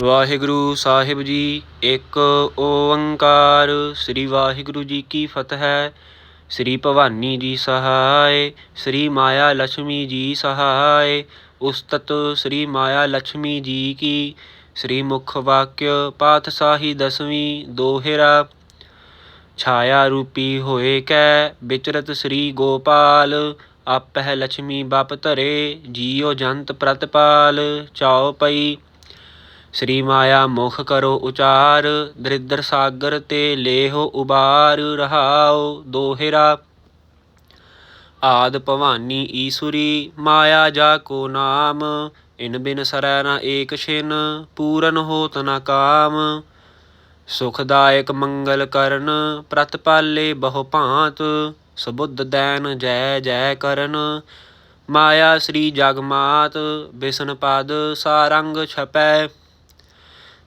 ਵਾਹਿਗੁਰੂ ਸਾਹਿਬ ਜੀ, ਇੱਕ ਓੰਕਾਰ। ਸ੍ਰੀ ਵਾਹਿਗੁਰੂ ਜੀ ਕੀ ਫਤਿਹ। ਸ੍ਰੀ ਭਵਾਨੀ ਜੀ ਸਹਾਇ, ਸ੍ਰੀ ਮਾਇਆ ਲక్ష్ਮੀ ਜੀ ਸਹਾਇ। ਉਸਤਤ ਸ੍ਰੀ ਮਾਇਆ ਲక్ష్ਮੀ ਜੀ ਕੀ। ਸ੍ਰੀ ਮੁਖ ਵਾਕਿ ਪਾਤਸ਼ਾਹੀ ਦਸਵੀਂ ਦੋਹਿਰਾ। ਛਾਇਆ ਰੂਪੀ ਹੋਏ ਕੈ ਵਿਚਰਤ ਸ੍ਰੀ ਗੋਪਾਲ। ਆਪਹਿ ਲక్ష్ਮੀ ਬਪ ਧਰੇ, ਜੀਉ ਜੰਤ ਪ੍ਰਤਪਾਲ। ਚਾਉ ਪਈ ਸ੍ਰੀ ਮਾਇਆ ਮੁਖ ਕਰੋ ਉਚਾਰ, ਦਰਿਦਰ ਸਾਗਰ ਤੇ ਲੇਹੋ ਉਬਾਰ, ਰਹਾਉ ਦੋਹਿਰਾ। ਆਦ ਭਵਾਨੀ ਈਸੁਰੀ, ਮਾਇਆ ਜਾ ਕੋ ਨਾਮ, ਇਨ ਬਿਨ ਸਰੈ ਨ ਏਕ ਛਿਨ, ਪੂਰਨ ਹੋਤ ਨ ਕਾਮ। ਸੁਖਦਾਇਕ ਮੰਗਲ ਕਰਨ ਪ੍ਰਤਪਾਲੇ ਬਹੁ ਭਾਂਤ, ਸਬੁੱਧ ਦੈਨ ਜੈ ਜੈ ਕਰਨ। ਮਾਇਆ ਸ੍ਰੀ ਜਗਮਾਤ, ਬਿਸ਼ਨ ਪਦ, ਸਾਰੰਗ ਛਪੈ।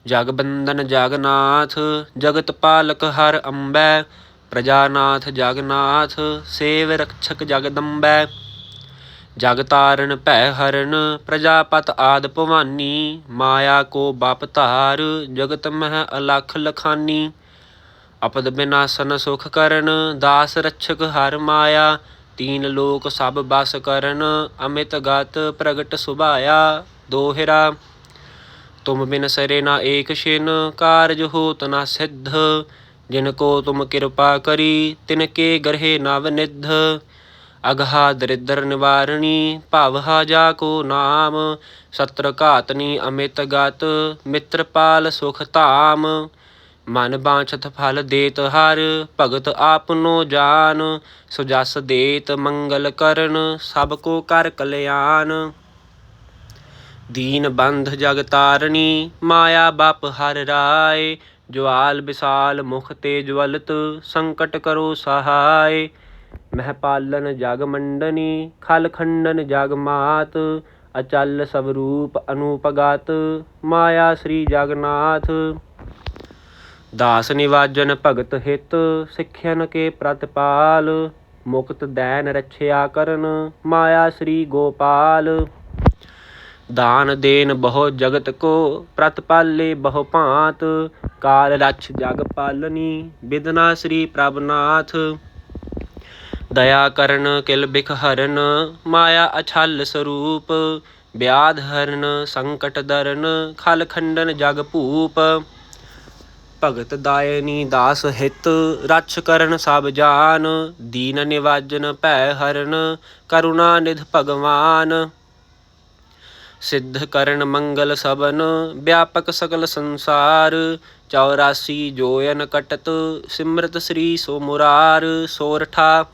ਜਗ ਬੰਦਨ ਜਗਨਾਥ, ਜਗਤ ਪਾਲਕ ਹਰ ਅੰਬੈ। ਪ੍ਰਜਾਨਾਥ ਜਗਨਾਥ, ਸੇਵ ਰਕਛਕ ਜਗਦੰਬੈ ਜਗ ਤਾਰਨ ਭੈ ਹਰਨ, ਪ੍ਰਜਾਪਤ ਆਦ ਭਵਾਨੀ। ਮਾਇਆ ਕੋ ਬਪ ਧਾਰ, ਜਗਤ ਮਹਿ ਅਲਖ ਲਖਾਨੀ। ਅਪਦ ਬਿਨਾਸਨ ਸੁਖ ਕਰਨ, ਦਾਸ ਰਛਕ ਹਰ ਮਾਇਆ। ਤੀਨ ਲੋਕ ਸਭ ਬਸ ਕਰਨ, ਅਮਿਤ ਗਤ ਪ੍ਰਗਟ ਸੁਭਾਇਆ। ਦੋਹਿਰਾ ਤੁਮ ਬਿਨ ਸਰੇ ਨਾ ਏਕ ਛਿਨ ਕਾਰਜ ਹੋਤ ਨਾ ਸਿੱਧ। ਜਿਨ ਕੋ ਤੁਮ ਕਿਰਪਾ ਕਰੀ, ਤਿਨ ਕੇ ਗਰਹੇ ਨਵ ਅਗਹਾ ਦਰਿਦਰ ਨਿਵਾਰਣੀ ਭਾਵਹਾ ਜਾ ਕੋ ਨਾਮ। ਸਤਰ ਘਾਤਨੀ ਅਮਿਤ ਗਤ, ਮਿੱਤਰ ਪਾਲ ਸੁਖ ਧਾਮ। ਮਨ ਬਾਛਤ ਫਲ ਦੇਤ ਹਰ, ਭਗਤ ਆਪਨੋ ਜਾਨ। ਸੁਜਸ ਦੇਤ ਮੰਗਲ ਕਰਨ, ਸਭ ਕੋ ਕਰ ਕਲਿਆਣ। ਦੀਨ ਬੰਧ ਜਗ ਤਾਰਣੀ ਮਾਇਆ ਬਪ ਹਰ ਰਾਏ। ਜਵਾਲ ਵਿਸਾਲ ਮੁਖ ਤੇ ਜਵਲਤ, ਸੰਕਟ ਕਰੋ ਸਹਾਇ ਮਹਿ ਪਾਲਨ ਜਗ ਮੰਡਨੀ, ਖਲ ਖੰਡਨ ਜਗ ਮਾਤ। ਅਚਲ ਸਵਰੂਪ ਅਨੂਪਗਤ, ਮਾਇਆ ਸ੍ਰੀ ਜਗਨਾਥ। ਦਾਸ ਨਿਵਾਜਨ ਭਗਤ ਹਿਤ, ਸਿੱਖਿਅਨ ਕੇ ਪ੍ਰਤਪਾਲ ਮੁਕਤ ਦੈਨ ਰਛਿਆ ਕਰਨ, ਮਾਇਆ ਸ੍ਰੀ ਗੋਪਾਲ। ਦਾਨ ਦੇਨ ਬਹੁ ਜਗਤ ਕੋ ਪ੍ਰਤਪਾਲੇ ਬਹੁ ਭਾਂਤ, ਕਾਲ ਰਛ ਜਗ ਪਾਲਨੀ ਬਿਦਨਾ ਸ੍ਰੀ ਪ੍ਰਭਨਾਥ ਦਇਆ ਕਰਨ ਕਿਲ ਬਿਖ ਹਰਨ, ਮਾਇਆ ਅਛਲ ਸਰੂਪ, ਬਿਆਧ ਹਰਨ ਸੰਕਟ ਦਰਨ, ਖਲ ਖੰਡਨ ਜਗ ਭੂਪ। ਭਗਤ ਦਾਇਨੀ ਦਾਸ ਹਿਤ, ਰਛ ਕਰਨ ਸਭ ਜਾਨ, ਦੀਨ ਨਿਵਾਜਨ ਭੈ ਹਰਨ, ਕਰੁਣਾ ਨਿਧ ਭਗਵਾਨ। ਸਿੱਧ ਕਰਨ ਮੰਗਲ ਸਬਨ ਵਿਆਪਕ ਸਕਲ ਸੰਸਾਰ 84 ਜੋਇਨ ਕਟਤ, ਸਿਮਰਤ ਸ੍ਰੀ ਸੋ ਮੁਰਾਰ ਸੋਰਠਾ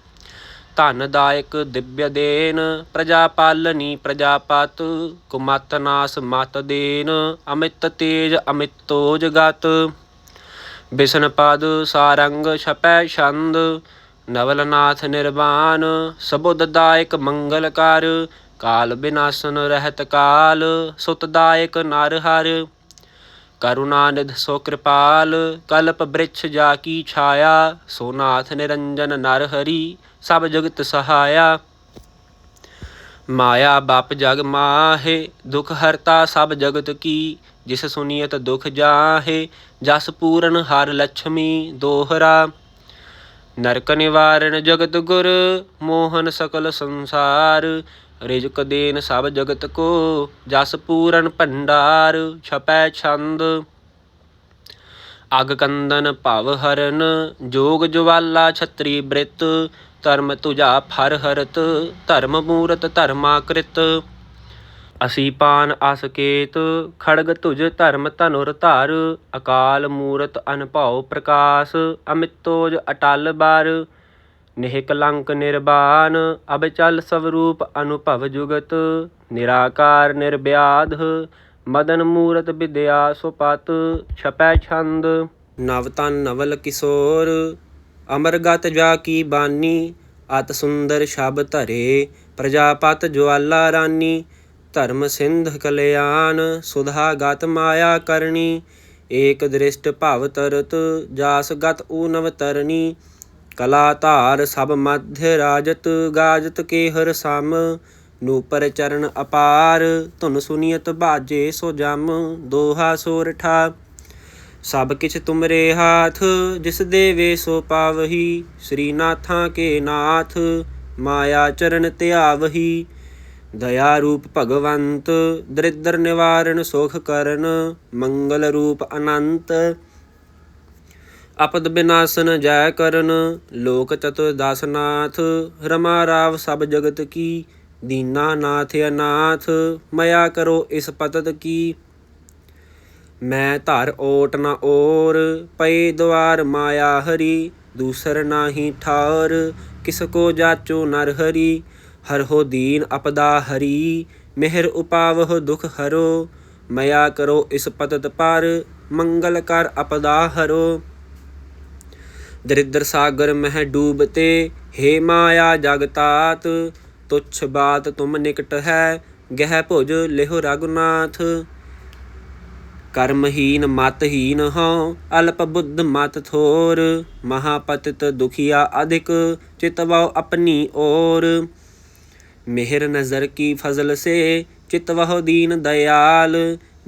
ਧਨਦਾਇਕ ਦਿਵਯ ਦੇਨ, ਪ੍ਰਜਾ ਪਾਲਨੀ ਪ੍ਰਜਾਪਤ ਕੁਮਤ ਨਾਸ ਮਤ ਦੇਨ, ਅਮਿਤ ਤੇਜ ਅਮਿਤੋਜ ਗਤ। ਬਿਸ਼ਨ ਪਦ ਸਾਰੰਗ ਛਪੈ ਛੰਦ, ਨਵਲਨਾਥ ਨਿਰਵਾਨ ਸਬੁੱਧ ਦਾਇਕ ਮੰਗਲ ਕਰ ਕਾਲ ਬਿਨਾਸਨ ਰਹਿਤ ਕਾਲ ਸੁਤਦਾਇਕ ਨਰ ਹਰ। ਕਰੁਣਾ ਨਿਧ ਸੋ ਕਿਰਪਾਲ, ਕਲਪ ਬ੍ਰਿਛ ਜਾ ਕੀ ਛਾਇਆ, ਸੋ ਨਾਥ ਨਿਰੰਜਨ ਨਰ ਹਰੀ, ਸਭ ਜਗਤ ਸਹਾਇਆ। ਮਾਇਆ ਬਪ ਜਗ ਮਾਹੇ, ਦੁਖ ਹਰਤਾ ਸਭ ਜਗਤ ਕੀ, ਜਿਸ ਸੁਨੀਅਤ ਦੁਖ ਜਾਹੇ, ਜਸ ਪੂਰਨ ਹਰ ਲక్ష్ਮੀ ਦੋਹਰਾ। ਨਰਕ ਨਿਵਾਰਨ ਜਗਤ ਗੁਰ, ਮੋਹਨ ਸਕਲ ਸੰਸਾਰ ਰਿਜਕ ਦੇਨ ਸਭ ਜਗਤ ਕੋ, ਜਸ ਪੂਰਨ ਭੰਡਾਰ, ਛਪੈ ਛੰਦ। ਅਗ ਕੰਦਨ ਭਵ ਹਰਨ, ਜੋਗ ਜਵਾਲਾ ਛਤਰੀ ਬ੍ਰਿਤ, ਧਰਮ ਤੁਜਾ ਫਰ ਹਰਤ, ਧਰਮ ਮੂਰਤ ਧਰਮਾਕ੍ਰਿਤ ਅਸੀ ਪਾਨ ਅਸ ਖੜਗ ਤੁਜ ਧਰਮ ਧਨੁਰ ਧਾਰ, ਅਕਾਲ ਮੂਰਤ ਅਨਭਉ ਪ੍ਰਕਾਸ਼ ਅਮਿਤੋਜ ਅਟਲ ਬਾਰ। ਨਿਹ ਕਲੰਕ ਨਿਰਬਾਨ ਅਬਚਲ ਸਵਰੂਪ ਅਨੁਭਵ ਜੁਗਤ, ਨਿਰਾਕਾਰ ਨਿਰਵਿਆਧ ਮਦਨ ਮੂਰਤ ਵਿਦਿਆ ਸੁਪਤ, ਛਪੈ ਛੰਦ। ਨਵਤਨ ਨਵਲ ਕਿਸ਼ੋਰ ਅਮਰਗਤ ਜਾ ਕੀ ਬਾਨੀ, ਅਤ ਸੁੰਦਰ ਸ਼ਬ ਧਰੇ, ਪ੍ਰਜਾਪਤ ਜਵਾਲਾ ਰਾਨੀ, ਧਰਮ ਸਿੰਧ ਕਲਿਆਣ, ਸੁਧਾ ਗਤ ਮਾਇਆ ਕਰਨੀ, ਏਕ ਦ੍ਰਿਸ਼ਟ ਭਵ ਤਰਤ, ਜਾਸ ਗਤ ਊਨਵ ਤਰਨੀ ਕਲਾ ਧਾਰ ਸਭ ਮਧਿ ਰਾਜਤ ਗਾਜਤ ਕੇ ਹਰ ਸਮ, ਨੂਪਰ ਚਰਨ ਅਪਾਰ, ਧੁਨ ਸੁਨੀਅਤ ਬਾਜੇ ਸੋ ਜਮ, ਦੋਹਾ ਸੋਰਠਾ ਸਭ ਕਿਛ ਤੁਮਰੇ ਹਾਥ, ਜਿਸ ਦੇਵੇ ਸੋ ਪਾਵਹੀ ਸ੍ਰੀ ਨਾਥਾਂ ਕੇ ਨਾਥ, ਮਾਇਆ ਚਰਨ ਧਿਆਵਹੀ। ਦਇਆ ਰੂਪ ਭਗਵੰਤ, ਦਰਿਦਰ ਨਿਵਾਰਨ ਸੁਖ ਕਰਨ, ਮੰਗਲ ਰੂਪ ਅਨੰਤ। ਅਪਦ ਬਿਨਾਸਨ ਜੈ ਕਰਨ, ਲੋਕ ਚਤੁਰਦਾਸਨਾਥ ਰਮਾ ਰਾਵ ਸਭ ਜਗਤ ਕੀ, ਦੀਨਾ ਨਾਥ ਅਨਾਥ ਮਇਆ ਕਰੋ ਇਸ ਪਤਤ ਕੀ। ਮੈਂ ਧਰ ਓਟ ਨ ਔਰ ਪਏ ਦਵਾਰ ਮਾਇਆ ਹਰੀ, ਦੂਸਰ ਨਾਹੀ ਠਾਰ, ਕਿਸ ਕੋ ਜਾਚੋ ਨਰ ਹਰੀ, ਹਰ ਹੋ ਦੀਨ ਅਪਦਾ ਹਰੀ, ਮਿਹਰ ਉਪਾਵਹ ਦੁਖ ਹਰੋ, ਮਇਆ ਕਰੋ ਇਸ ਪਤਤ ਪਰ, ਮੰਗਲ ਕਰ ਅਪਦਾ ਹਰੋ। ਦਰਿਦਰ ਸਾਗਰ ਮਹਿ ਡੂਬਤੇ ਹੇ ਮਾਇਆ ਜਗਤਾਤ, ਤੁਛ ਬਾਤ ਤੁਮ ਨਿਕਟ ਹੈ, ਗਹਿ ਭੁਜ ਲਿਹੁ ਰਘੁਨਾਥ। ਕਰਮਹੀਨ ਮਤਹੀਨ ਹਉ, ਅਲਪ ਬੁੱਧ ਮਤ ਥੋਰ, ਮਹਾਪਤਿਤ ਦੁਖੀਆ ਅਧਿਕ ਚਿਤਵਉ ਆਪਣੀ ਔਰ। ਮਿਹਰ ਨਜ਼ਰ ਕੀ ਫਜ਼ਲ ਸੇ ਚਿਤਵਹੁ ਦੀਨ ਦਇਆਲ,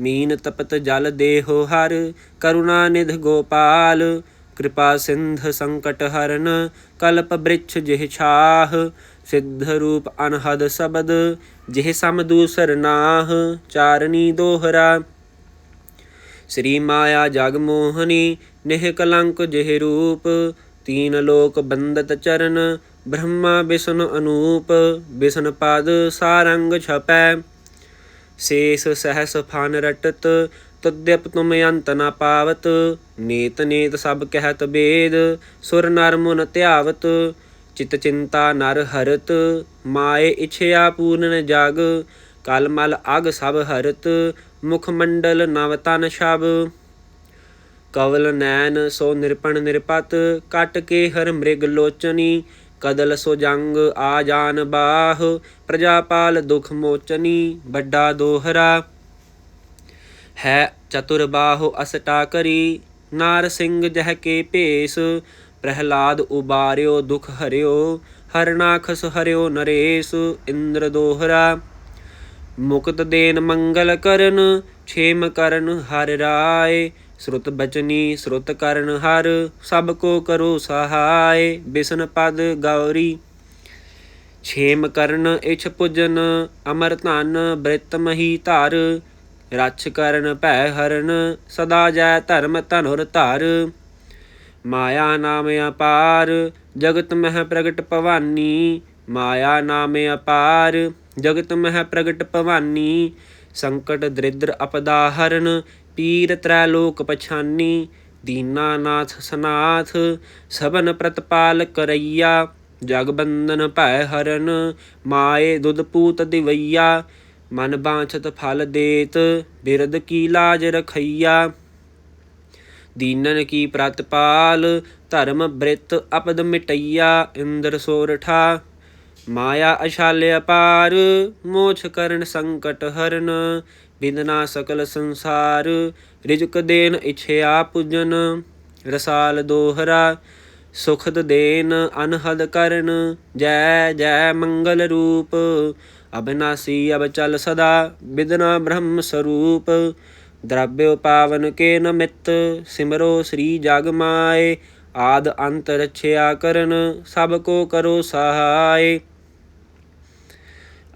ਮੀਨ ਤਪਤ ਜਲ ਦੇਹੋ ਹਰ, ਕਰੁਣਾ ਨਿਧ ਗੋਪਾਲ। ਕਿਰਪਾ ਸਿੰਧ ਸੰਕਟ ਹਰਨ ਕਲਪ ਬ੍ਰਿਛ ਜਿਹ ਛਾਹ ਸਿੱਧ ਰੂਪ ਅਨਹਦ ਸ਼ਬਦ ਜਿਹ ਸਮ ਦੂਸਰ ਨਾਹ ਚਾਰਨੀ ਦੋਹਰਾ ਸ੍ਰੀ ਮਾਇਆ ਜਗ ਮੋਹਨੀ ਨਿਹ ਕਲੰਕ ਜਿਹ ਰੂਪ ਤੀਨ ਲੋਕ ਬੰਦਤ ਚਰਨ ਬ੍ਰਹਮਾ ਵਿਸ਼ਨ ਅਨੂਪ ਵਿਸ਼ਨ ਪਦ ਸਾਰੰਗ ਛਪੈ ਸੇਸ ਸਹਸ ਫਨ ਰਟਤ ਤਦਿਪ ਤੁਮ ਅੰਤ ਨ ਪਾਵਤ, ਨੀਤ ਨੇਤ ਸਭ ਕਹਿਤ ਬੇਦ, ਸੁਰ ਨਰ ਮੁਨ ਧਿਆਵਤ, ਚਿਤ ਚਿੰਤਾ ਨਰ ਹਰਤ, ਮਾਏ ਇਛਿਆ ਪੂਰਨ ਜਗ, ਕਲ ਮਲ ਅਗ ਸਭ ਹਰਤ, ਮੁਖ ਮੰਡਲ ਨਵ ਤਨ ਛਬ। ਕਵਲ ਨੈਨ ਸੋ ਨਿਰਪਣ ਨਿਰਪਤ, ਕਟ ਕੇ ਹਰ ਮ੍ਰਿਗ ਲੋਚਨੀ, ਕਦਲ ਸੋ ਜੰਗ ਆ ਜਾਨ ਬਾਹ, ਪ੍ਰਜਾਪਾਲ ਦੁਖ ਮੋਚਨੀ, ਵੱਡਾ ਦੋਹਰਾ। ਹੈ ਚਤੁਰ ਬਾਹੋ ਅਸਟਾ ਨਾਰ ਸਿੰਘ ਜਹ ਕੇ ਭੇਸ, ਪ੍ਰਹਿਲਾਦ ਉਬਾਰਿਓ ਦੁਖ ਹਰਿਓ, ਹਰਨਾਖਸ ਹਰਿਓ ਨਰੇਸ, ਇੰਦਰ ਦੋਹਰਾ। ਮੁਕਤ ਦੇਨ ਮੰਗਲ ਕਰਨ, ਛੇਮ ਕਰਨ ਹਰ ਰਾਏ। ਸ਼੍ਰੁਤ ਬਚਨੀ ਸ਼ਰੁਤ ਕਰਨ ਹਰ, ਸਭ ਕੋ ਕਰੋ ਸਹਾਇ ਬਿਸਨ ਪਦ ਗੌਰੀ। ਛੇਮ ਕਰਨ ਇਛ ਪੁਜਨ, ਅਮਰ ਧਨ ਬ੍ਰਿਤ ਮਹੀ ਧਰ। ਰਛ ਕਰਨ ਭੈ ਹਰਨ, ਸਦਾ ਜੈ ਧਰਮ ਧਨੁਰ ਧਾਰ। ਮਾਇਆ ਨਾਮ ਅਪਾਰ, ਜਗਤ ਮਹਿ ਪ੍ਰਗਟ ਭਵਾਨੀ। ਮਾਇਆ ਨਾਮ ਅਪਾਰ, ਜਗਤ ਮਹਿ ਪ੍ਰਗਟ ਭਵਾਨੀ। ਸੰਕਟ ਦਰਿਦਰ ਅਪਦਾ ਹਰਨ ਪੀਰ ਤ੍ਰੈ ਲੋਕ ਪਛਾਨੀ। ਦੀਨਾਨਾਥ ਸਨਾਥ, ਸਭਨ ਪ੍ਰਤਪਾਲ ਕਰਈਆ। ਜਗ ਬੰਧਨ ਭੈ ਹਰਨ, ਮਾਏ ਦੁਧ ਪੂਤ ਦਿਵਈਆ। ਮਨ ਬਾਛਤ ਫਲ ਦੇਤ ਬਿਰਦ ਕੀ ਲਾਜ ਰਖਈਆ। ਦੀਨਨ ਕੀ ਪ੍ਰਤਪਾਲ ਧਰਮ ਬ੍ਰਿਤ ਅਪਦ ਮਿਟਈਆ, ਇੰਦਰ ਸੋਰਠਾ ਮਾਇਆ ਅਸ਼ਾਲ ਅਪਾਰ, ਮੋਛ ਕਰਨ ਸੰਕਟ ਹਰਨ। ਬਿੰਦਨਾ ਸਕਲ ਸੰਸਾਰ, ਰਿਜਕ ਦੇਨ ਇਛਿਆ ਪੁਜਨ। ਰਸਾਲ ਦੋਹਰਾ, ਸੁਖਦ ਦੇਨ ਅਨਹਦ ਕਰਨ। ਜੈ ਜੈ ਮੰਗਲ ਰੂਪ ਅਬਿਨਾਸੀ ਅਬ ਸਦਾ, ਬਿਦਨਾ ਬ੍ਰਹਮ ਸਰੂਪ। ਦ੍ਰਵਯ ਪਾਵਨ ਕੇ ਨਮਿਤ ਸਿਮਰੋ ਸ੍ਰੀ ਜਗ ਮਾਏ। ਆਦ ਅੰਤ ਰਛਿਆ ਕਰਨ, ਸਭ ਕੋ ਕਰੋ ਸਹਾਇ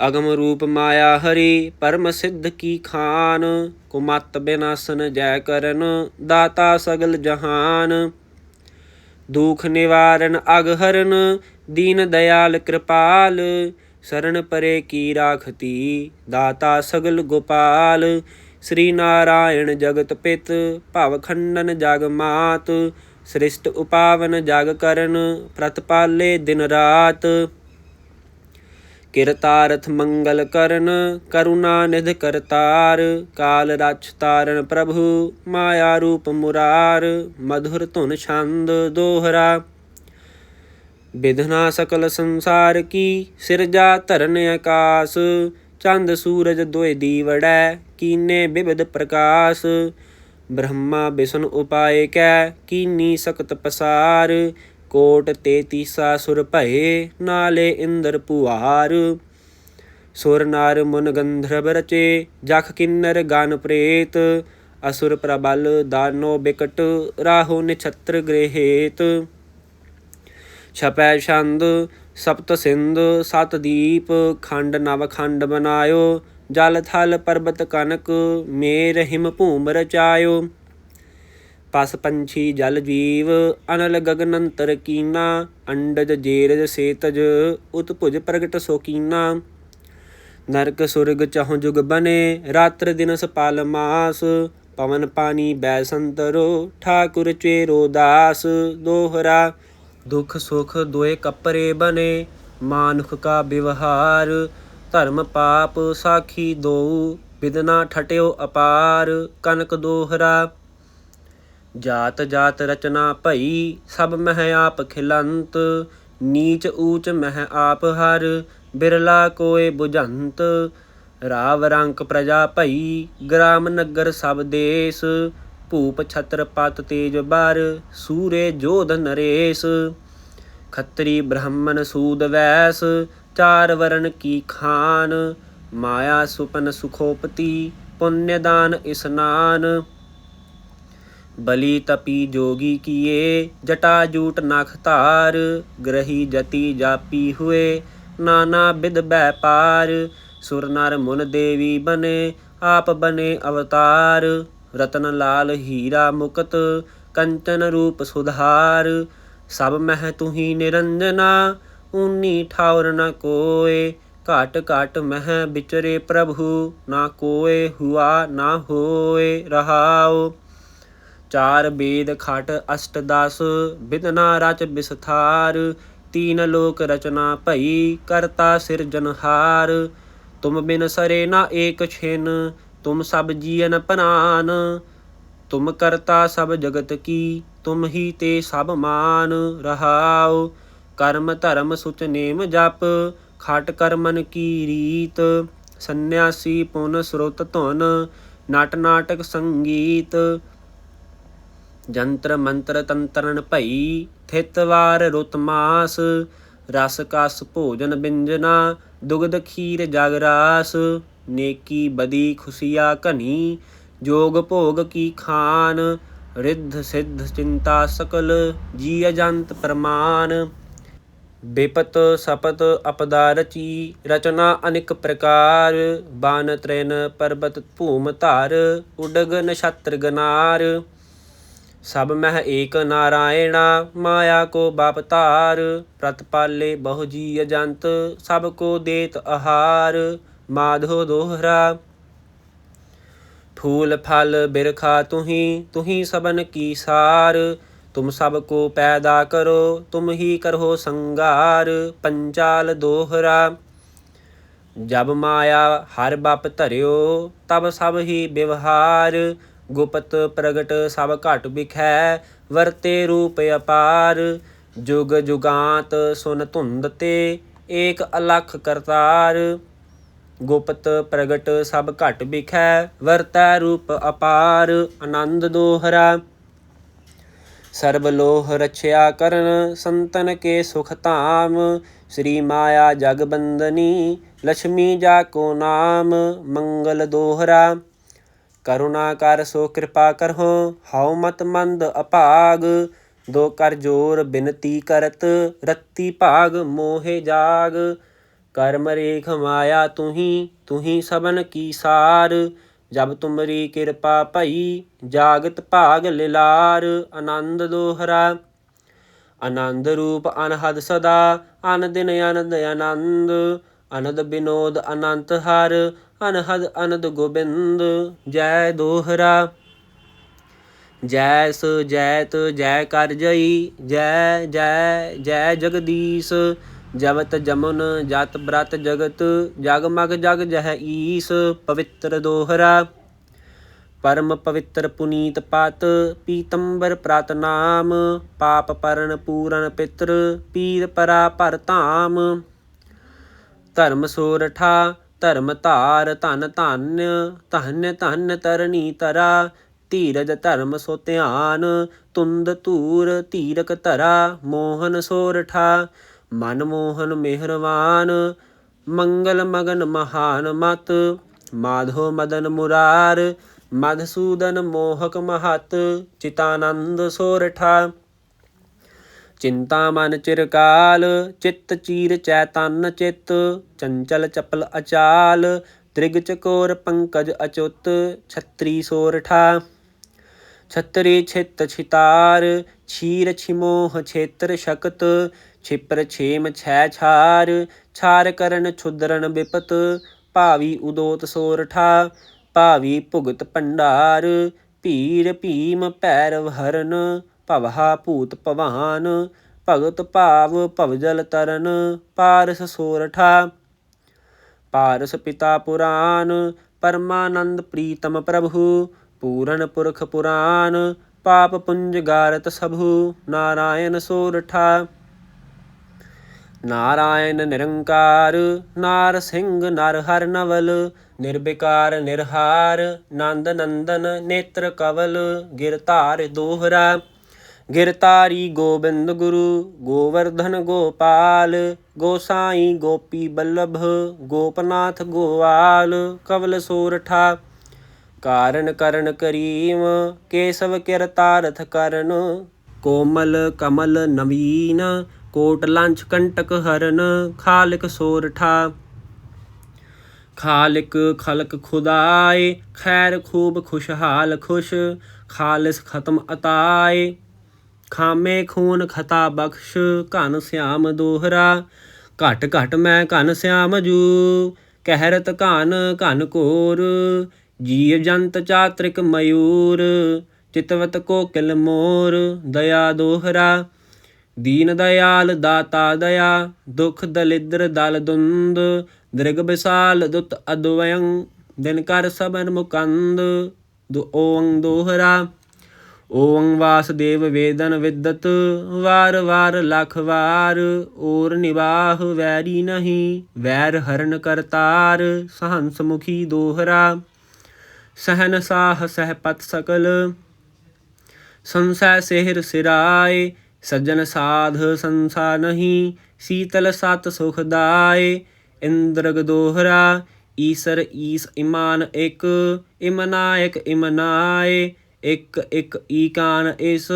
ਅਗਮ ਰੂਪ ਮਾਇਆ ਹਰੀ, ਪਰਮ ਸਿੱਧ ਕੀ ਖਾਨ। ਕੁਮਤ ਬਿਨਾਸਨ ਜੈ ਕਰਨ, ਦਾਤਾ ਸਗਲ ਜਹਾਨ। ਦੁਖ ਨਿਵਾਰਨ ਅਗਹਰਨ, ਦੀਨ ਦਇਆਲ ਕਿਰਪਾਲ। ਸਰਣ ਪਰੇ ਕੀ ਰਾਖਤੀ? ਦਾਤਾ ਸਗਲ ਗੋਪਾਲ, ਸ੍ਰੀ ਨਾਰਾਇਣ ਜਗਤ ਪਿਤ, ਭਵ ਖੰਡਨ ਜਗ ਮਾਤ, ਸ੍ਰਿਸ਼ਟ ਉਪਾਵਨ ਜਗ ਕਰਨ ਪ੍ਰਤਪਾਲੇ ਦਿਨ ਰਾਤ। ਕਿਰਤਾਰਥ ਮੰਗਲ ਕਰਨ, ਕਰੁਣਾ ਨਿਧ ਕਰਤਾਰ ਕਾਲ ਰਛ ਤਾਰਨ ਪ੍ਰਭੂ, ਮਾਇਆ ਰੂਪ ਮੁਰਾਰ, ਮਧੁਰ ਧੁਨ ਛੰਦ ਦੋਹਰਾ। ਵਿਧਨਾ ਸਕਲ ਸੰਸਾਰ ਕੀ? ਸਿਰਜਾ ਧਰਨ ਆਕਾਸ, ਚੰਦ ਸੂਰਜ ਦੋਇ ਦੀਵੜੈ, ਕੀਨੇ ਬਿਬਦ ਪ੍ਰਕਾਸ਼? ਬ੍ਰਹਮਾ ਬਿਸ਼ਨ ਉਪਾਏ ਕੈ, ਕੀਨੀ ਸਕਤ ਪਸਾਰ? ਕੋਟ ਤੇਤੀਸਾ ਸੁਰ ਭਏ, ਨਾਲੇ ਇੰਦਰ ਪੁਹਾਰ ਸੁਰ ਨਾਰ ਮੁਨ ਗੰਧਰਵ ਰਚੇ, ਜਖ ਕਿੰਨਰ ਗਨ ਪ੍ਰੇਤ। ਅਸੁਰ ਪ੍ਰਬਲ ਦਾਨੋ ਬਿਕਟ, ਰਾਹੋ ਨਿਛਤਰ ਗ੍ਰਹਿਤ। ਛਪੈ ਛੰਦ, ਸਪਤ ਸਿੰਧ, ਸਤ ਦੀਪ, ਖੰਡ ਨਵ ਖੰਡ ਬਨਾਇਓ ਜਲ ਥਲ ਪਰਬਤ ਕਨਕ, ਮੇਰ ਹਿਮ ਭੂਮ ਰਚਾਇਓ। ਪਸ ਪੰਛੀ ਜਲ ਜੀਵ, ਅਨਲ ਗਗਨੰਤਰ ਕੀਨਾ, ਅੰਡਜ ਜੇਰਜ ਸੇਤਜ, ਉਤਭੁਜ ਪ੍ਰਗਟ ਸੋ ਕੀਨਾ ਨਰਕ ਸੁਰਗ ਚਹੁ ਜੁਗ ਬਨੇ, ਰਾਤਰ ਦਿਨਸ ਪਾਲ ਮਾਸ, ਪਵਨ ਪਾਣੀ ਬੈ ਸੰਤਰੋ, ਠਾਕੁਰ ਚੇਰੋ ਦਾਸ, ਦੋਹਰਾ। ਦੁਖ ਸੁਖ ਦੋਏ ਕਪਰੇ ਬਨੇ, ਮਾਨੁਖ ਕਾ ਵਿਵਹਾਰ, ਧਰਮ ਪਾਪ ਸਾਖੀ ਦੋ ਬਿਦਨਾ ਠਟਿਓ ਅਪਾਰ, ਕਨਕ ਦੋਹਰਾ। ਜਾਤ ਜਾਤ ਰਚਨਾ ਭਈ, ਸਭ ਮਹਿ ਆਪ ਖਿਲੰਤ, ਨੀਚ ਊਚ ਮਹਿ ਆਪ ਹਰ, ਬਿਰਲਾ ਕੋਏ 부ਜੰਤ ਰਾਵ ਰੰਕ ਪ੍ਰਜਾ ਭਈ, ਗ੍ਰਾਮ ਨਗਰ ਸਭ ਦੇਸ ਭੂਪ ਛਤਰ ਪਤ ਤੇਜ ਬਰ, ਸੂਰੇ ਜੋਧ ਨਰੇਸ। ਖੱਤਰੀ ਬ੍ਰਾਹਮਣ ਸੂਦ ਵੈਸ, ਚਾਰ ਵਰਨ ਕੀ ਖਾਨ। ਮਾਇਆ ਸੁਪਨ ਸੁਖੋਪਤੀ ਪੁੰਨ ਦਾਨ ਇਸਨਾਨ ਬਲੀ ਤਪੀ ਜੋਗੀ ਕੀਏ, ਜਟਾ ਜੂਟ ਨਖ ਧਾਰ। ਗ੍ਰਹੀ ਜਤੀ ਜਾਪੀ ਹੋਏ, ਨਾਨਾ ਬਿਦ ਬੈਪਾਰ ਸੁਰ ਨਰ ਮੁਨ ਦੇਵੀ ਬਨੇ, ਆਪ ਬਨੇ ਅਵਤਾਰ। ਰਤਨ ਲਾਲ ਹੀਰਾ ਮੁਕਤ ਕੰਚਨ ਰੂਪ ਸੁਧਾਰ, ਸਭ ਮਹਿ ਤੁਹੀ ਨਿਰੰਜਨਾ, ਊਨੀ ਠਾਉਰ ਨ ਕੋਏ, ਘਾਟ ਘਟ ਮਹਿ ਵਿਚਰੇ ਪ੍ਰਭੂ, ਨਾ ਕੋਏ ਹੁਆ ਨਾ ਹੋਏ ਰਹਾਉ। ਚਾਰ ਬੇਦ ਖਟ ਅਸ਼ਟ ਦਸ ਬਿਦਨਾ ਰਚ ਵਿਸਥਾਰ ਤੀਨ ਲੋਕ ਰਚਨਾ ਭਈ ਕਰਤਾ ਸਿਰਜਨਹਾਰ। ਤੁਮ ਬਿਨ ਸਰੇ ਨਾ ਏਕ ਛਿਨ ਤੁਮ ਸਭ ਜੀਵਨ ਪ੍ਰਾਨ ਤੁਮ ਕਰਤਾ ਸਭ ਜਗਤ ਕੀ, ਤੁਮ ਹੀ ਤੇ ਸਭ ਮਾਨ ਰਹਾਉ। ਕਰਮ ਧਰਮ ਸੁਚ ਨੇਮ ਜਪ, ਖਟ ਕਰਮਨ ਕੀ ਰੀਤ। ਸੰਨਿਆਸੀ ਪੁਨ ਸਰੋਤ ਧੁਨ, ਨਟ ਨਾਟਕ ਸੰਗੀਤ। ਜੰਤਰ ਮੰਤਰ ਤੰਤਰਨ ਭਈ, ਥਿਤ ਵਾਰ ਰੁਤ ਮਾਸ। ਰਸ ਕਸ ਭੋਜਨ ਬਿੰਜਨਾ, ਦੁਗਧ ਖੀਰ ਜਗ ਰਾਸ। ਨੇਕੀ ਬਦੀ ਖੁਸ਼ੀਆ ਘਨੀ, ਜੋਗ ਭੋਗ ਕੀ ਖਾਨ, ਰਿੱਧ ਸਿੱਧ ਚਿੰਤਾ ਸਕਲ, ਜੀ ਅਜੰਤ ਪ੍ਰਮਾਨ। ਬਿਪਤ ਸਪਤ ਅਪਦਾ ਰਚੀ, ਰਚਨਾ ਅਨਿਕ ਪ੍ਰਕਾਰ, ਬਾਨ ਤ੍ਰੈਨ ਪਰਬਤ ਭੂਮ ਧਾਰ, ਉਡਗ ਨਛਤਰ ਗਨਾਰ। ਸਭ ਮਹਿ ਏਕ ਨਾਰਾਇਣਾ, ਮਾਇਆ ਕੋ ਬਾਪ ਧਾਰ, ਪ੍ਰਤਪਾਲੇ ਬਹੁ ਜੀ ਅਜੰਤ, ਸਭ ਕੋ ਦੇਤ ਆਹਾਰ। ਮਾਧੋ ਦੋਹਰਾ। ਫੂਲ ਫਲ ਬਿਰਖਾ ਤੁਹੀ ਤੁਹੀ ਸਬਨ ਕੀ ਸਾਰ। ਤੁਮ ਸਭ ਕੋ ਪੈਦਾ ਕਰੋ, ਤੁਮ ਹੀ ਕਰੋ ਸੰਗਾਰ। ਪੰਚਾਲ ਦੋਹਰਾ। ਜਬ ਮਾਇਆ ਹਰ ਬਪ ਧਰਿਓ, ਤਬ ਸਭ ਹੀ ਵਿਵਹਾਰ। ਗੁਪਤ ਪ੍ਰਗਟ ਸਭ ਘਟ ਬਿਖੈ ਵਰਤੇ ਰੂਪ ਅਪਾਰ। ਜੁਗ ਜੁਗਾਂਤ ਸੁਨ ਧੁੰਦ ਤੇ, ਏਕ ਅਲਖ ਕਰਤਾਰ। ਗੁਪਤ ਪ੍ਰਗਟ ਸਭ ਘਟ ਵਿਖੈ, ਵਰਤੈ ਰੂਪ ਅਪਾਰ, ਆਨੰਦ ਦੋਹਰਾ। ਸਰਬ ਲੋਹ ਰਛਿਆ ਕਰਨ, ਸੰਤਨ ਕੇ ਸੁਖ ਧਾਮ। ਸ੍ਰੀ ਮਾਇਆ ਜਗ ਬੰਦਨੀ ਲక్ష్ਮੀ ਜਾ ਕੋ ਨਾਮ, ਮੰਗਲ ਦੋਹਰਾ। ਕਰੁਣਾ ਕਰ ਸੋ ਕਿਰਪਾ ਕਰਹੁ, ਹਉ ਮਤ ਮੰਦ ਅਭਾਗ ਦੋ ਕਰ ਜੋਰ ਬਿਨਤੀ ਕਰਤ, ਰੱਤੀ ਭਾਗ ਮੋਹਿ ਜਾਗ। ਕਰਮ ਰੇਖ ਮਾਇਆ ਤੁਹੀ ਤੁਹੀ ਸਬਨ ਕੀ ਸਾਰ? ਜਬ ਤੁਮਰੀ ਕਿਰਪਾ ਭਈ, ਜਾਗਤ ਭਾਗ ਲਿਲਾਰ। ਆਨੰਦ ਦੋਹਰਾ, ਆਨੰਦ ਰੂਪ ਅਨਹਦ ਸਦਾ। ਅਨ ਦਿਨ ਅਨੰਦ ਆਨੰਦ, ਅਨੰਦ ਬਿਨੋਦ ਅਨੰਤ ਹਰ। ਅਨਹਦ ਅਨੰਦ ਗੋਬਿੰਦ, ਜੈ ਦੋਹਰਾ। ਜੈਸ ਜੈਤ ਜੈ ਕਰ ਜਈ, ਜੈ ਜੈ ਜੈ ਜਗਦੀਸ਼। ਜਵਤ ਜਮੁਨ ਜਤ ਬ੍ਰਤ ਜਗਤ, ਜਗ ਮਗ ਜਗ ਜਹ ਈਸ, ਪਵਿੱਤਰ ਦੋਹਰਾ। ਪਰਮ ਪਵਿੱਤਰ ਪੁਨੀਤ ਪਤ, ਪੀਤੰਬਰ ਪ੍ਰਤ ਨਾਮ। ਪਾਪ ਪਰਨ ਪੂਰਨ ਪਿਤਰ, ਪੀਰ ਪਰਾ ਭਰ ਧਾਮ। ਧਰਮ ਸੋਰਠਾ, ਧਰਮ ਧਾਰ ਧਨ ਧਨ ਧਨ ਧਨ ਤਰਨੀ ਤਰਾ ਧੀਰਜ ਧਰਮ ਸੋ ਧਿਆਨ ਤੁੰਦ ਧੂਰ ਧੀਰਕ ਧਰਾ। ਮੋਹਨ ਸੋਰਠਾ ਮਨ ਮੋਹਨ ਮਿਹਰਵਾਨ, ਮੰਗਲ ਮਗਨ ਮਹਾਨ ਮਤ, ਮਾਧੋ ਮਦਨ ਮੁਰਾਰ, ਮਧਸੂਦਨ ਮੋਹਕ ਮਹਤ, ਚਿਤਾਨੰਦ ਸੋਰਠਾ। ਚਿੰਤਾ ਮਨ ਚਿਰਕਾਲ ਚਿੱਤ ਚੀਰ ਚੈਤਨ ਚਿੱਤ, ਚੰਚਲ ਚਪਲ ਅਚਾਲ, ਤ੍ਰਿਗ ਚਕੋਰ ਪੰਕਜ ਅਚੁੱਤ, ਛਤਰੀ ਸੋਰਠਾ। ਛਤਰੀ ਛਿਤ ਛਿਤਾਰ, ਛੀਰ ਛਿਮੋਹ ਛੇਤਰ ਸ਼ਕਤ ਛਿਪਰ ਛੇਮ ਛੈ ਛਾਰ ਛਾਰ ਕਰਨ ਛੁਦਰਨ ਵਿਪਤ ਭਾਵੀ ਉਦੋਤ ਸੋਰਠਾ ਭਾਵੀ ਭੁਗਤ ਭੰਡਾਰ, ਭੀਰ ਭੀਮ ਭੈਰਵ ਹਰਨ, ਭਵਹਾ ਭੂਤ ਭਵਾਨ, ਭਗਤ ਭਾਵ ਭਵਜਲ ਤਰਨ, ਪਾਰਸ ਸੋਰਠਾ ਪਾਰਸ ਪਿਤਾ ਪੁਰਾਨ, ਪਰਮਾਨੰਦ ਪ੍ਰੀਤਮ ਪ੍ਰਭੂ, ਪੂਰਨ ਪੁਰਖ ਪੁਰਾਨ, ਪਾਪ ਪੁੰਜ ਗਾਰਤ ਸਭੂ, ਨਾਰਾਇਣ ਸੋਰਠਾ ਨਾਰਾਇਣ ਨਿਰੰਕਾਰ, ਨਾਰ ਸਿੰਘ ਨਰ ਹਰ ਨਵਲ ਨਿਰਬਿਕਾਰ ਨਿਰਹਾਰ, ਨੰਦ ਨੰਦਨ ਨੇਤਰ ਕਵਲ ਗਿਰਧਾਰ ਦੋਹਰਾ ਗਿਰਤਾਰੀ ਗੋਬਿੰਦ ਗੁਰੂ, ਗੋਵਰਧਨ ਗੋਪਾਲ ਗੋਸਾਈ ਗੋਪੀ ਬੱਲਭ, ਗੋਪਨਾਥ ਗੋਵਾਲ, ਕਵਲ ਸੋਰਠਾ। ਕਾਰਨ ਕਰਨ ਕਰੀਮ, ਕੇਸਵ ਕਿਰਤਾਰਥ ਕਰਨ, ਕੋਮਲ ਕਮਲ ਨਵੀਨ ਕੋਟ ਲੰਛ ਕੰਟਕ ਹਰਨ, ਖਾਲਕ ਸੋਰਠਾ ਖਾਲਕ ਖਲਕ ਖੁਦਾਏ, ਖੈਰ ਖੂਬ ਖੁਸ਼ਹਾਲ ਖੁਸ਼, ਖਾਲਿਸ ਖਤਮ ਅਤਾਏ। ਖਾਮੇ ਖੂਨ ਖਤਾ ਬਖਸ਼, ਘਨ ਸਿਆਮ ਦੋਹਰਾ। ਘਟ ਘਟ ਮੈਂ ਘਨ ਸਿਆਮ ਜੂ, ਕਹਿਰਤ ਘਨ ਘਨ ਘੋਰ ਜੀਵ ਜੰਤ ਚਾਤ੍ਰਿਕ ਮਯੂਰ, ਚਿਤਵਤ ਕੋਕਿਲ ਮੋਰ, ਦਇਆ ਦੋਹਰਾ। ਦੀਨ ਦਇਆਲ, ਦਾਤਾ ਦਇਆ, ਦੁਖ ਦਲਿਦਰ, ਦਲ ਦੁੰਦ, ਦ੍ਰਿਗ ਵਿਸਾਲ, ਦੁਤ ਅਦਵਯੰ, ਦਿਨ ਕਰ ਸਬਨ ਮੁਕੰਦ, ਦੁ ਓੰ ਦੋਹਰਾ। ਓੰ ਵਾਸਦੇਵ ਵੇਦਨ ਵਿਦਤ, ਵਾਰ ਵਾਰ ਲਖ ਵਾਰ ਔਰ ਨਿਵਾਹ ਵੈਰੀ ਨਹੀਂ, ਵੈਰ ਹਰਨ ਕਰਤਾਰ, ਸਹੰਸ ਮੁਖੀ ਦੋਹਰਾ। ਸਹਨ ਸਾਹ ਸਹਿ ਪਤ ਸਕਲ, ਸੰਸੈ ਸਿਹਰ ਸਿਰਾਏ ਸੱਜਣ ਸਾਧ ਸੰਸਾ ਨਹੀਂ, ਸੀਤਲ ਸਤ ਸੁਖ ਦਾਏ, ਇੰਦਰਗ ਦੋਹਰਾ, ਈਸਰ ਈਸ ਇਮਾਨ ਇਕ ਇਮਨਾਇਕ ਇਮਨਾਏ ਇਕ ਇਕ ਈਕਾਨ ਇਸ,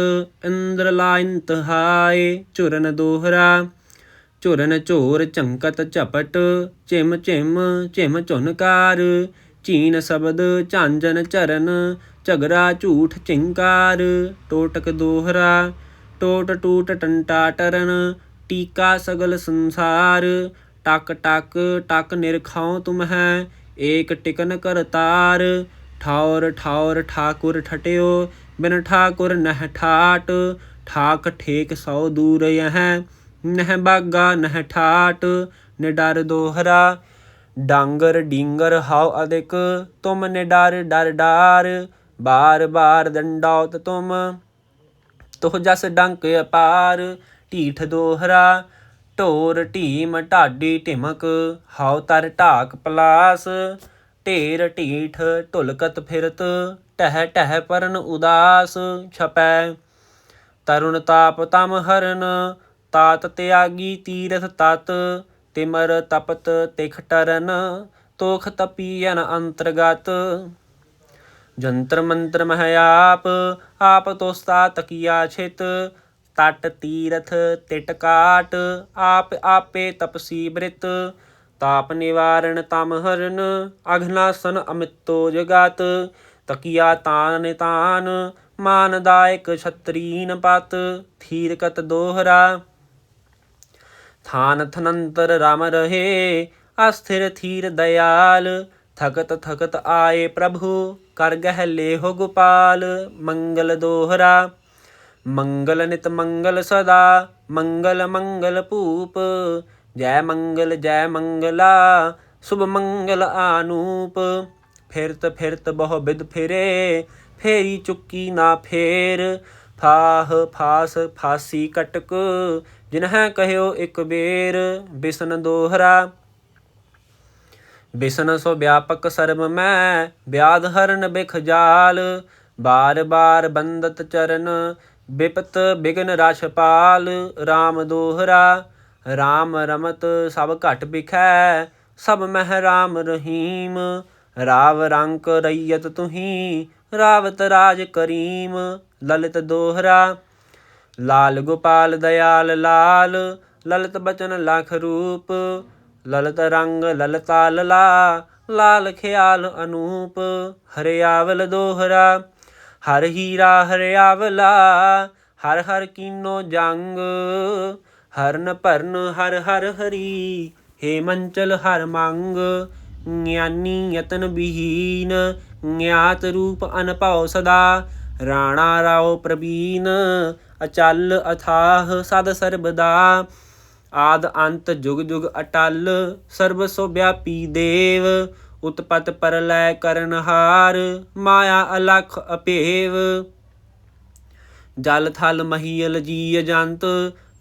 ਇੰਦਰ ਲਾ ਇੰਤਹਾਏ ਝੁਰਨ ਦੋਹਰਾ, ਝੁਰਨ ਝੋਰ ਝੰਕਤ ਝਪਟ ਝਿਮ ਝਿਮ ਝਿਮ ਝੁਨਕਾਰ ਚੀਨ ਸ਼ਬਦ ਝਾਂਜਨ ਚਰਨ ਝਗਰਾ ਝੂਠ ਚਿੰਕਾਰ, ਟੋਟਕ ਦੋਹਰਾ ਟੋਟ ਟੂਟ ਟੰਟਾ ਟਰਨ ਟੀਕਾ ਸਗਲ ਸੰਸਾਰ। ਟਕ ਟਕ ਟਕ ਨਿਰਖਾਉ ਤੁਮ ਹੈ, ਏਕ ਟਿਕਨ ਕਰਤਾਰ ਠੌਰ ਠੌਰ ਠਾਕੁਰ ਠਟਿਓ, ਬਿਨ ਠਾਕੁਰ ਨਹਿ ਠਾਟ। ਠਾਕ ਠੇਕ ਸੌ ਦੂਰ ਯਹ, ਨਹ ਬਾਗਾ ਨਹਿ ਠਾਟ। ਨਿਡਰ ਦੋਹਰਾ, ਡਾਂਗਰ ਡੀਂਗਰ ਹਾਉ ਅਦਿਕ। ਤੁਮ ਨਿਡਰ ਡਰ ਡਾਰ, ਬਾਰ ਬਾਰ ਦੰਡੌਤ ਤੁਮ। ਤੁਹ ਜਸ ਡੰਕ ਅਪਾਰ, ਢੀਠ ਦੋਹਰਾ, ਢੋਰ ਢੀਮ ਢਾਡੀ ਢਿਮਕ, ਹਾਉ ਤਰ ਢਾਕ ਪਲਾਸ, ਢੇਰ ਢੀਠ ਢੁਲਕਤ ਫਿਰਤ, ਟਹਿ ਟਹਿ ਪਰਨ ਉਦਾਸ, ਛਪੈ। ਤਰੁਣ ਤਾਪ ਤਮ ਹਰਨ, ਤਾਤ ਤਿਆਗੀ ਤੀਰਥ ਤਤ, ਤਿਮਰ ਤਪਤ ਤਿਖ ਟਰਨ, ਤੋਖ ਤਪੀਨ ਅੰਤਰਗਤ। ਜੰਤਰ ਮੰਤਰ ਮਹਿ ਆਪ ਆਪ ਤੋਸਤਾ ਤਕੀਆ ਛਿਤ, ਤਟ ਤੀਰਥ ਤਿਟ ਕਾਟ, ਆਪ ਆਪੇ ਤਪਸੀ ਬ੍ਰਿਤ। ਤਾਪ ਨਿਵਾਰਣ ਤਮ ਹਰਨ ਅਘਨਾਸਨ ਅਮਿਤੋ ਜਗਤ। ਤਕੀਆ ਤਾਨ ਤਾਨ ਮਾਨਦਾਇਕ ਛਤਰੀਨ ਪਤ, ਥੀਰਕਤ ਦੋਹਰਾ। ਥਾਨ ਥਨੰਤਰ ਰਾਮ ਰਹੇ, ਅਸਥਿਰ ਥੀਰ ਦਇਆਲ, ਥਕਤ ਥਕਤ ਆਏ ਪ੍ਰਭੂ। ਕਰ ਗਹਿ ਲੇਹੋ ਗੋਪਾਲ, ਮੰਗਲ ਦੋਹਰਾ। ਮੰਗਲ ਨਿਤ ਮੰਗਲ ਸਦਾ, ਮੰਗਲ ਮੰਗਲ ਭੂਪ। ਜੈ ਮੰਗਲ, ਜੈ ਮੰਗਲਾ, ਸੁਭ ਮੰਗਲ ਆਨੂਪ। ਫਿਰਤ ਫਿਰਤ ਬਹੁ ਬਿਦ ਫਿਰੇ, ਫੇਰੀ ਚੁੱਕੀ ਨਾ ਫੇਰ। ਫਾਹ ਫਾਸ ਫਾਸੀ ਕਟਕ, ਜਿਨਹਿ ਕਹਿਓ ਇਕ ਬੇਰ, ਬਿਸਨ ਦੋਹਰਾ। ਬਿਸਨ ਸੋ ਵਿਆਪਕ ਸਰਬ ਮੈਂ, ਵਿਆਧ ਹਰਨ ਬਿਖ ਜਾਲ, ਬਾਰ ਬਾਰ ਬੰਦਤ ਚਰਨ, ਬਿਪਤ ਬਿਗਨ ਰਛਪਾਲ RAM ਦੋਹਰਾ RAM ਰਮਤ ਸਭ ਘਟ ਬਿਖੈ, ਸਭ ਮਹਿ ਰਾਮ ਰਹੀਮ, ਰਾਵ ਰੰਕ ਰਈਅਤ ਤੁਹੀ, ਰਾਵਤ ਰਾਜ ਕਰੀਮ, ਲਲਿਤ ਦੋਹਰਾ, ਲਾਲ ਗੋਪਾਲ ਦਇਆਲ ਲਾਲ, ਲਲਿਤ ਬਚਨ ਲਖ ਰੂਪ ਲਲਤ ਰੰਗ ਲਲਤਾ ਲਲਾ, ਲਾਲ ਖਿਆਲ ਅਨੂਪ, ਹਰਿਆਵਲ ਦੋਹਰਾ। ਹਰ ਹੀਰਾ ਹਰਿਆਵਲਾ ਹਰ ਹਰ ਕੀਨੋ ਜੰਗ। ਹਰਨ ਭਰਨ ਹਰ ਹਰ ਹਰੀ ਹੇ ਮੰਚਲ ਹਰ ਮੰਗ। ਗਿਆਨੀ ਯਤਨ ਵਿਹੀਨ ਗਿਆਤ ਰੂਪ ਅਨਭਉ ਸਦਾ। ਰਾਣਾ ਰਾਓ ਪ੍ਰਬੀਨ ਅਚਲ ਅਥਾਹ ਸਦ ਸਰਬਦਾ। ਆਦ ਅੰਤ ਜੁਗ ਜੁਗ ਅਟਲ, ਸਰਬ ਸੋ ਵਿਆਪੀ ਦੇਵ, ਉਤਪਤ ਪਰਲੈ ਕਰਨਹਾਰ ਮਾਇਆ ਅਲਖ ਅਪੇਵ। ਜਲ ਥਲ ਮਹੀਲ ਜੀ ਜੰਤ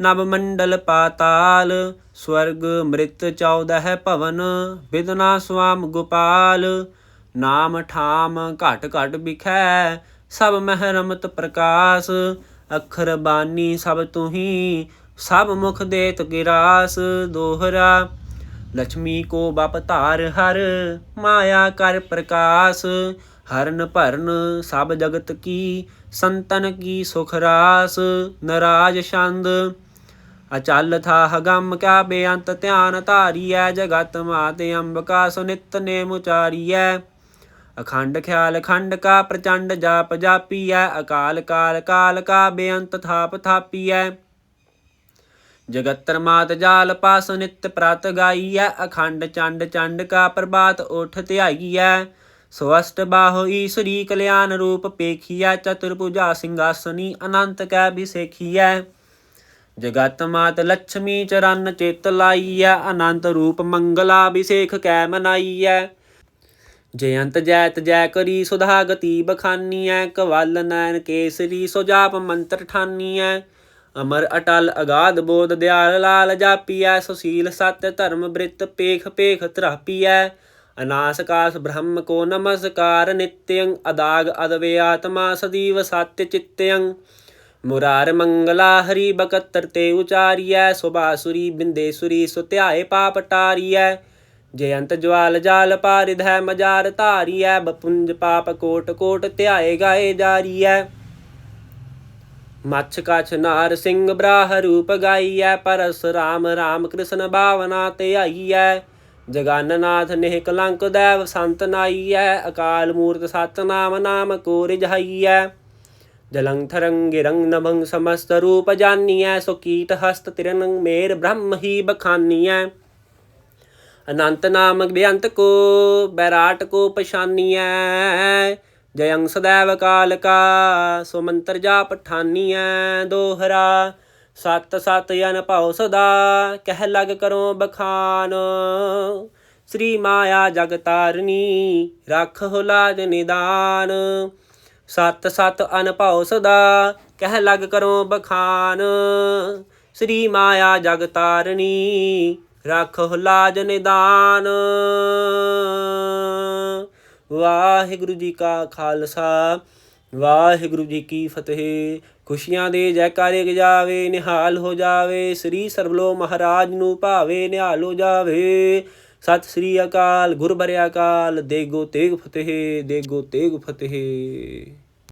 ਨਭ ਮੰਡਲ ਪਾਤਾਲ, ਸਵਰਗ ਮ੍ਰਿਤ ਚੌਦਹ ਭਵਨ ਵਿਦਨਾ ਸੁਆਮ ਗੋਪਾਲ। ਨਾਮ ਠਾਮ ਘਟ ਘਟ ਬਿਖੈ ਸਭ ਮਹਿ ਰਮਤ ਪ੍ਰਕਾਸ਼, ਅਖਰ ਬਾਨੀ ਸਭ ਤੂੰ ਹੀ ਸਭ ਮੁਖ ਦੇਤ ਗਿਰਾਸ ਦੋਹਰਾ ਲక్ష్ਮੀ ਕੋ ਬਪ ਧਾਰ ਹਰ, ਮਾਇਆ ਕਰ ਪ੍ਰਕਾਸ਼, ਹਰਨ ਭਰਨ ਸਭ ਜਗਤ ਕੀ, ਸੰਤਨ ਕੀ ਸੁਖ ਰਾਸ, ਨਰਾਜ ਛੰਦ। ਅਚਲ ਥਾ ਗਮ ਕਾ ਬੇਅੰਤ ਧਿਆਨ ਧਾਰੀਐ, ਜਗਤ ਮਾਤੇ ਅੰਬਕਾ ਸੁਨਿਤ ਨੇਮ ਉਚਾਰੀਐ। ਅਖੰਡ ਖਿਆਲ ਖੰਡ ਕਾ ਪ੍ਰਚੰਡ ਜਾਪ ਜਾਪੀਐ, ਅਕਾਲ ਕਾਲ ਕਾਲ ਕਾ ਬੇਅੰਤ ਥਾਪ ਥਾਪੀਐ। ਜਗਤਰ ਮਾਤ ਜਾਲ ਪਾਸ ਨਿਤ ਪ੍ਰਤ ਗਾਈਐ, ਅਖੰਡ ਚੰਡ ਚੰਡ ਕਾ ਪ੍ਰਭਾਤ ਉਠ ਧਿਆਈਐ। ਸਵਸਟ ਬਾਹੋ ਈਸਰੀ ਕਲਿਆਣ ਰੂਪ ਪੇਖੀਐ, ਚਤੁਰਭੁਜਾ ਸਿੰਘਾਸਨੀ ਅਨੰਤ ਕੈ ਬਿਸੇਖੀਐ ਜਗਤ ਮਾਤ ਲక్ష్ਮੀ ਚਰਨ ਚਿਤ ਲਾਈਐ, ਅਨੰਤ ਰੂਪ ਮੰਗਲਾ ਅਭਿਸ਼ੇਖ ਕੈ ਮਨਾਈਐ। ਜਯੰਤ ਜੈਤ ਜੈ ਕਰੀ ਸੁਧਾ ਗਤੀ ਬਖਾਨੀਐ, ਕਵਲ ਨੈਣ ਕੇਸਰੀ ਸੋ ਜਾਪ ਮੰਤਰ ਠਾਨੀਐ। ਅਮਰ ਅਟਲ, ਅਗਾਧ ਬੋਧ, ਦਿਆਲ ਲਾਲ ਜਾਪੀਐ, ਸੁਸੀਲ ਸਤ ਧਰਮ ਬ੍ਰਿਤ ਪੇਖ ਪੇਖ ਤਰਾਪੀਐ ਅਨਾਸਕਾਸ ਬ੍ਰਹਮ ਕੋ ਨਮਸਕਾਰ, ਨਿਤਯੰ ਅਦਾਗ ਅਦਵੇ ਆਤਮਾ ਸਦੀਵ ਸਤਿ ਚਿਤਯੰ। ਮੁਰਾਰ ਮੰਗਲਾ ਹਰੀ ਬਕਤਰ ਤੇ ਉਚਾਰੀਐ ਸੁਬਾਸੁਰੀ ਬਿੰਦੇਸੁਰੀ ਸੁ ਧਿਆਏ ਪਾਪ ਟਾਰੀਐ। ਜਯੰਤ ਜਵਾਲ ਜਾਲ ਪਾਰਿਧ ਹੈ ਮਜਾਰ ਧਾਰੀਐ, ਬਪੁੰਜ ਪਾਪ ਕੋਟ ਕੋਟ ਧਿਆਏ ਗਾਏ ਜਾਰੀਐ। ਮੱਛ ਕਛ ਨਾਰ ਸਿੰਘ ਬਰਾਹ ਰੂਪ ਗਾਈਐ, ਪਰਸ ਰਾਮ ਰਾਮ ਕ੍ਰਿਸ਼ਨ ਭਾਵਨਾ ਤੇ ਆਈਐ। ਜਗਨਨਾਥ ਨਿਹ ਕਲੰਕ ਦੇਵ ਸੰਤ ਨਾਈਐ, ਅਕਾਲ ਮੂਰਤ ਸਤਨਾਮ ਨਾਮ ਕੋ ਰਿਝਾਈਐ ਜਲੰ ਥਰੰਗ ਰੰਗ ਨਭੰ ਸਮਸਤ ਰੂਪ ਜਾਨੀਐ, ਸੋ ਕੀਟ ਹਸਤ ਤਿਰਨੰ ਮੇਰ ਬ੍ਰਹਮ ਹੀ ਬਖਾਨੀਐ। ਅਨੰਤ ਨਾਮ ਬੇਅੰਤ ਕੋ, ਬੈਰਾਟ ਕੋ ਪਛਾਨੀਐ। ਜਯੰ ਸदैव ਕਾਲ ਕਾ ਸੋ ਮੰਤਰ ਜਾਪ ਠਾਨੀਐ ਦੋਹਰਾ, ਸਤ ਸਤ ਅਨ ਭਉ ਸਦਾ, ਕਹਿ ਲਗ ਕਰੋ ਬਖਾਨ। ਸ੍ਰੀ ਮਾਇਆ ਜਗ ਤਾਰਨੀ, ਰੱਖ ਹੋ ਲਾਜ ਨਿਦਾਨ। ਸਤ ਸਤ ਅਨ ਭਉ ਸਦਾ, ਕਹਿ ਲਗ ਕਰੋ ਬਖਾਨ। ਸ੍ਰੀ ਮਾਇਆ ਜਗ ਤਾਰਨੀ, ਰੱਖੋ ਲਾਜ ਨਿਦਾਨ। ਵਾਹਿਗੁਰੂ ਜੀ ਕਾ ਖਾਲਸਾ, ਵਾਹਿਗੁਰੂ ਜੀ ਕੀ ਫਤਿਹ। ਖੁਸ਼ੀਆਂ ਦੇ ਜੈਕਾਰੇ ਗਜਾਵੇ, ਨਿਹਾਲ ਹੋ ਜਾਵੇ। ਸ੍ਰੀ ਸਰਬਲੋ ਮਹਾਰਾਜ ਨੂੰ ਭਾਵੇ, ਨਿਹਾਲ ਹੋ ਜਾਵੇ। ਸਤਿ ਸ੍ਰੀ ਅਕਾਲ ਗੁਰਬਰਿਆ ਬਰਿਆ ਅਕਾਲ ਦੇਗੋ ਤੇਗ ਫਤਿਹ, ਦੇਗੋ ਤੇਗ ਫਤਿਹ।